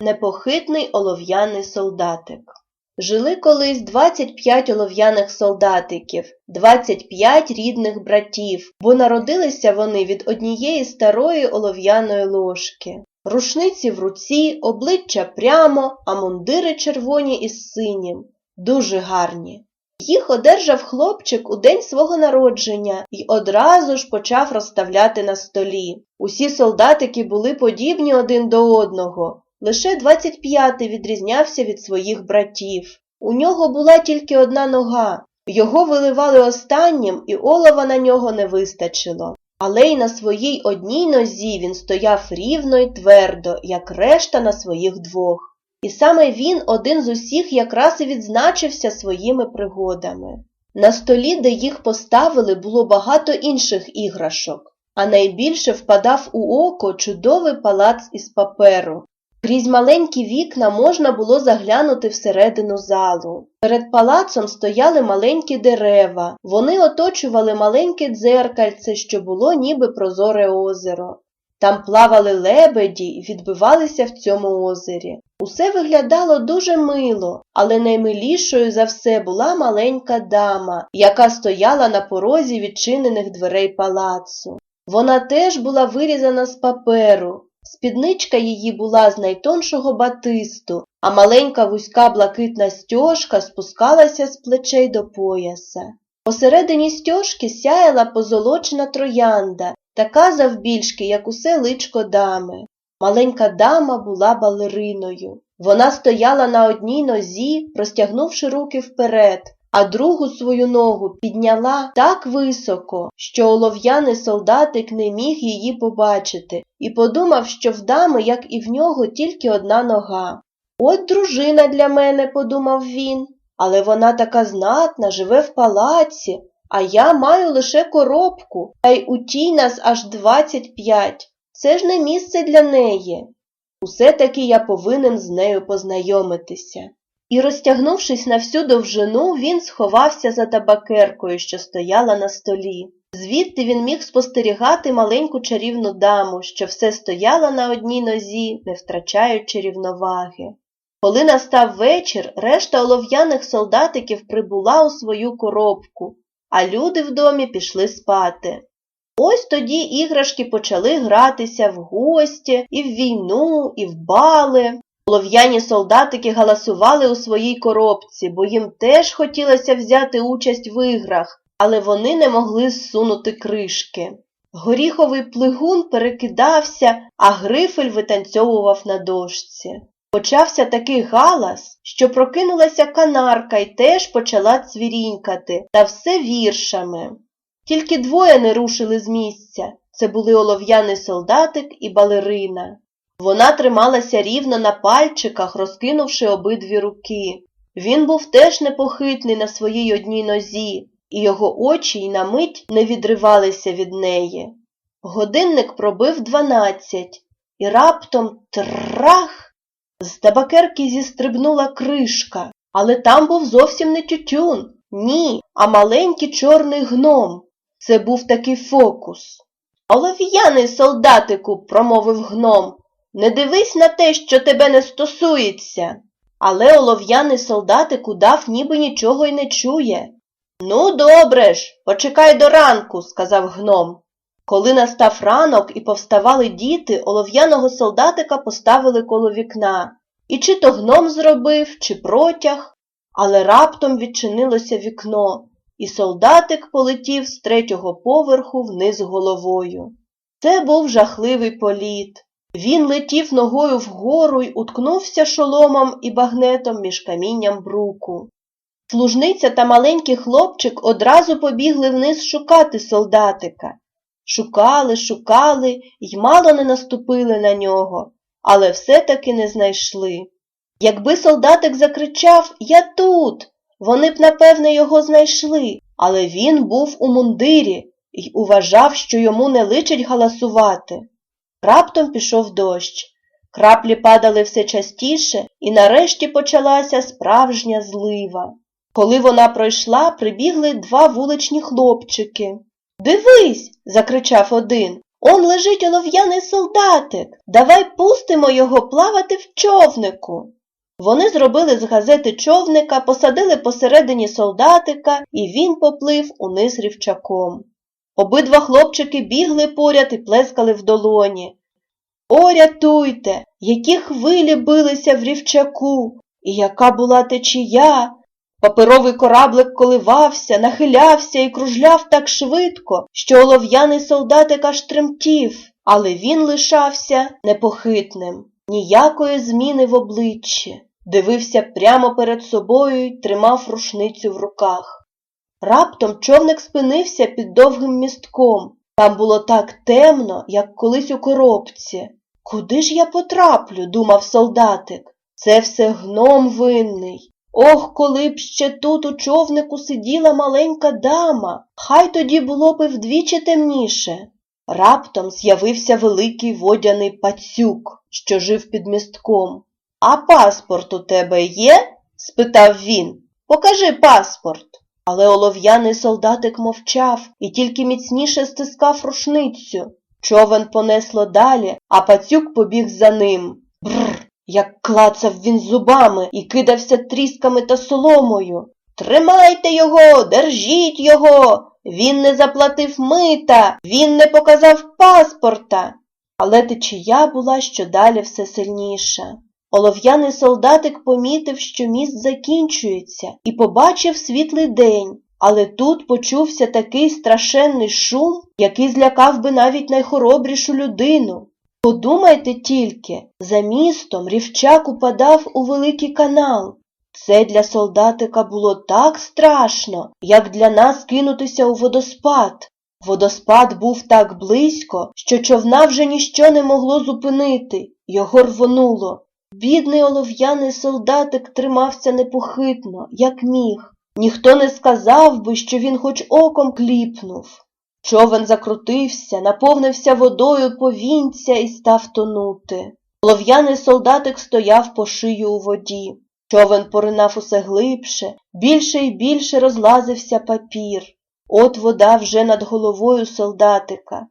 Непохитний олов'яний солдатик. Жили колись 25 олов'яних солдатиків, 25 рідних братів, бо народилися вони від однієї старої олов'яної ложки. Рушниці в руці, обличчя прямо, а мундири червоні із синім, дуже гарні. Їх одержав хлопчик у день свого народження і одразу ж почав розставляти на столі. Усі солдатики були подібні один до одного. Лише 25-й відрізнявся від своїх братів. У нього була тільки одна нога. Його виливали останнім, і олова на нього не вистачило. Але й на своїй одній нозі він стояв рівно й твердо, як решта на своїх двох. І саме він один з усіх якраз і відзначився своїми пригодами. На столі, де їх поставили, було багато інших іграшок, а найбільше впадав у око чудовий палац із паперу. Крізь маленькі вікна можна було заглянути всередину залу. Перед палацом стояли маленькі дерева, вони оточували маленьке дзеркальце, що було ніби прозоре озеро. Там плавали лебеді й відбивалися в цьому озері. Усе виглядало дуже мило, але наймилішою за все була маленька дама, яка стояла на порозі відчинених дверей палацу. Вона теж була вирізана з паперу. Спідничка її була з найтоншого батисту, а маленька вузька блакитна стьожка спускалася з плечей до пояса. Посередині стьожки сяяла позолочена троянда, така завбільшки, як усе личко дами. Маленька дама була балериною. Вона стояла на одній нозі, простягнувши руки вперед, а другу свою ногу підняла так високо, що олов'яний солдатик не міг її побачити, і подумав, що в дами, як і в нього, тільки одна нога. От дружина для мене, подумав він, але вона така знатна, живе в палаці, а я маю лише коробку, та й у тій нас аж двадцять п'ять. Це ж не місце для неї. Усе таки я повинен з нею познайомитися. І, розтягнувшись на всю довжину, він сховався за табакеркою, що стояла на столі. Звідти він міг спостерігати маленьку чарівну даму, що все стояла на одній нозі, не втрачаючи рівноваги. Коли настав вечір, решта олов'яних солдатиків прибула у свою коробку, а люди в домі пішли спати. Ось тоді іграшки почали гратися в гості, і в війну, і в бали. Олов'яні солдатики галасували у своїй коробці, бо їм теж хотілося взяти участь в іграх, але вони не могли зсунути кришки. Горіховий плигун перекидався, а грифель витанцьовував на дошці. Почався такий галас, що прокинулася канарка й теж почала цвірінькати, та все віршами. Тільки двоє не рушили з місця це були олов'яний солдатик і балерина. Вона трималася рівно на пальчиках, розкинувши обидві руки. Він був теж непохитний на своїй одній нозі, і його очі й на мить не відривалися від неї. Годинник пробив дванадцять, і раптом трах! З табакерки зістрибнула кришка, але там був зовсім не тютюн, ні, а маленький чорний гном. Це був такий фокус. Олов'яний солдатику, промовив гном, не дивись на те, що тебе не стосується. Але олов'яний солдатик удав, ніби нічого й не чує. Ну, добре ж, почекай до ранку, сказав гном. Коли настав ранок і повставали діти, олов'яного солдатика поставили коло вікна. І чи то гном зробив, чи протяг, але раптом відчинилося вікно, і солдатик полетів з третього поверху вниз головою. Це був жахливий політ. Він летів ногою вгору й уткнувся шоломом і багнетом між камінням бруку. Служниця та маленький хлопчик одразу побігли вниз шукати солдатика. Шукали, шукали й мало не наступили на нього, але все-таки не знайшли. Якби солдатик закричав Я тут, вони б, напевне, його знайшли, але він був у мундирі й уважав, що йому не личить галасувати. Раптом пішов дощ. Краплі падали все частіше, і нарешті почалася справжня злива. Коли вона пройшла, прибігли два вуличні хлопчики. Дивись, закричав один, Он лежить олов'яний солдатик. Давай пустимо його плавати в човнику. Вони зробили з газети човника, посадили посередині солдатика, і він поплив униз рівчаком. Обидва хлопчики бігли поряд і плескали в долоні. О, рятуйте, які хвилі билися в рівчаку, і яка була течія. Паперовий кораблик коливався, нахилявся і кружляв так швидко, що олов'яний солдатик аж тремтів, але він лишався непохитним, ніякої зміни в обличчі, дивився прямо перед собою й тримав рушницю в руках. Раптом човник спинився під довгим містком. Там було так темно, як колись у коробці. Куди ж я потраплю? думав солдатик. Це все гном винний. Ох, коли б ще тут у човнику сиділа маленька дама, хай тоді було б вдвічі темніше. Раптом з'явився великий водяний пацюк, що жив під містком. А паспорт у тебе є? спитав він. Покажи паспорт. Але олов'яний солдатик мовчав і тільки міцніше стискав рушницю. Човен понесло далі, а пацюк побіг за ним. Бррр, як клацав він зубами і кидався трісками та соломою. Тримайте його, держіть його. Він не заплатив мита, він не показав паспорта. Але течія була щодалі все сильніша. Олов'яний солдатик помітив, що міст закінчується, і побачив світлий день, але тут почувся такий страшенний шум, який злякав би навіть найхоробрішу людину. Подумайте тільки, за містом рівчак упадав у великий канал. Це для солдатика було так страшно, як для нас кинутися у водоспад. Водоспад був так близько, що човна вже ніщо не могло зупинити, його рвонуло. Бідний олов'яний солдатик тримався непохитно, як міг. Ніхто не сказав би, що він хоч оком кліпнув. Човен закрутився, наповнився водою повінця і став тонути. Олов'яний солдатик стояв по шию у воді. Човен поринав усе глибше, більше і більше розлазився папір. От вода вже над головою солдатика.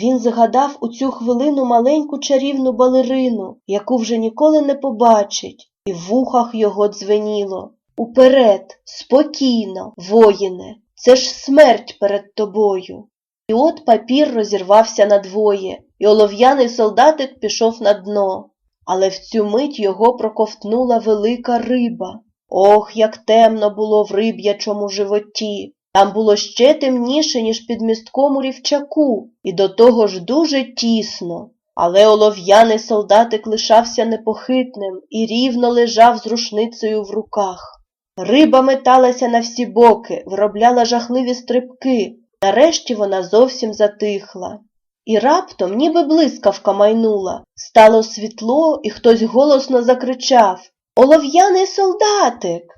Він згадав у цю хвилину маленьку чарівну балерину, яку вже ніколи не побачить, і в вухах його дзвеніло. Уперед, спокійно, воїне, це ж смерть перед тобою. І от папір розірвався надвоє, і олов'яний солдатик пішов на дно. Але в цю мить його проковтнула велика риба. Ох, як темно було в риб'ячому животі. Там було ще темніше, ніж під містком рівчаку, і до того ж дуже тісно. Але олов'яний солдатик лишався непохитним і рівно лежав з рушницею в руках. Риба металася на всі боки, виробляла жахливі стрибки. Нарешті вона зовсім затихла. І раптом, ніби блискавка майнула, стало світло, і хтось голосно закричав Олов'яний солдатик.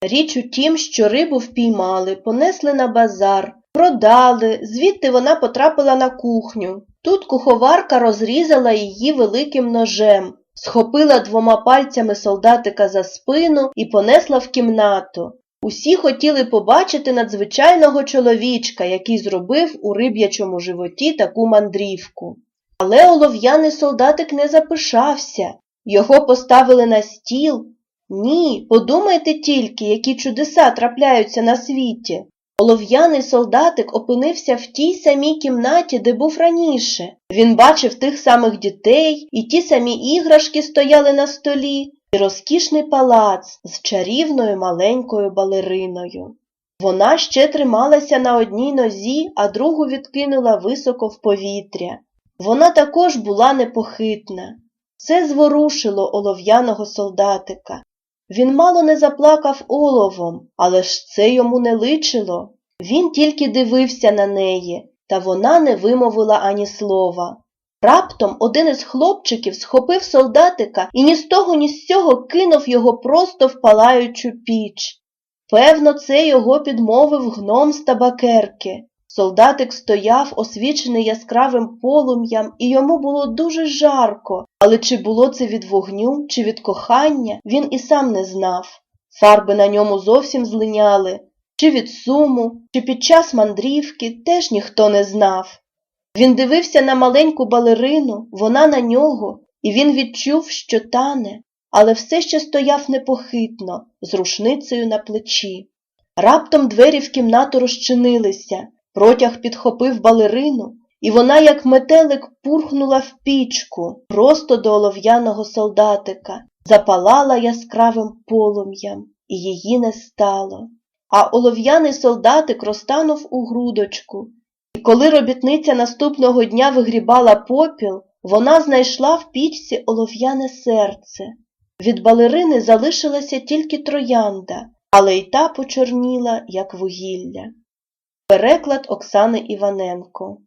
Річ у тім, що рибу впіймали, понесли на базар, продали, звідти вона потрапила на кухню. Тут куховарка розрізала її великим ножем, схопила двома пальцями солдатика за спину і понесла в кімнату. Усі хотіли побачити надзвичайного чоловічка, який зробив у риб'ячому животі таку мандрівку. Але олов'яний солдатик не запишався. Його поставили на стіл. Ні, подумайте тільки, які чудеса трапляються на світі. Олов'яний солдатик опинився в тій самій кімнаті, де був раніше. Він бачив тих самих дітей, і ті самі іграшки стояли на столі, і розкішний палац з чарівною маленькою балериною. Вона ще трималася на одній нозі, а другу відкинула високо в повітря. Вона також була непохитна. Це зворушило олов'яного солдатика. Він мало не заплакав оловом, але ж це йому не личило. Він тільки дивився на неї, та вона не вимовила ані слова. Раптом один із хлопчиків схопив солдатика і ні з того, ні з цього кинув його просто в палаючу піч. Певно, це його підмовив гном з табакерки. Солдатик стояв, освічений яскравим полум'ям, і йому було дуже жарко, але чи було це від вогню, чи від кохання, він і сам не знав. Фарби на ньому зовсім злиняли, чи від суму, чи під час мандрівки теж ніхто не знав. Він дивився на маленьку балерину, вона на нього, і він відчув, що тане, але все ще стояв непохитно, з рушницею на плечі. Раптом двері в кімнату розчинилися, протяг підхопив балерину, і вона, як метелик, пурхнула в пічку просто до олов'яного солдатика, запалала яскравим полум'ям, і її не стало. А олов'яний солдатик розтанув у грудочку, і коли робітниця наступного дня вигрібала попіл, вона знайшла в пічці олов'яне серце. Від балерини залишилася тільки троянда, але й та почорніла, як вугілля. Переклад Оксани Іваненко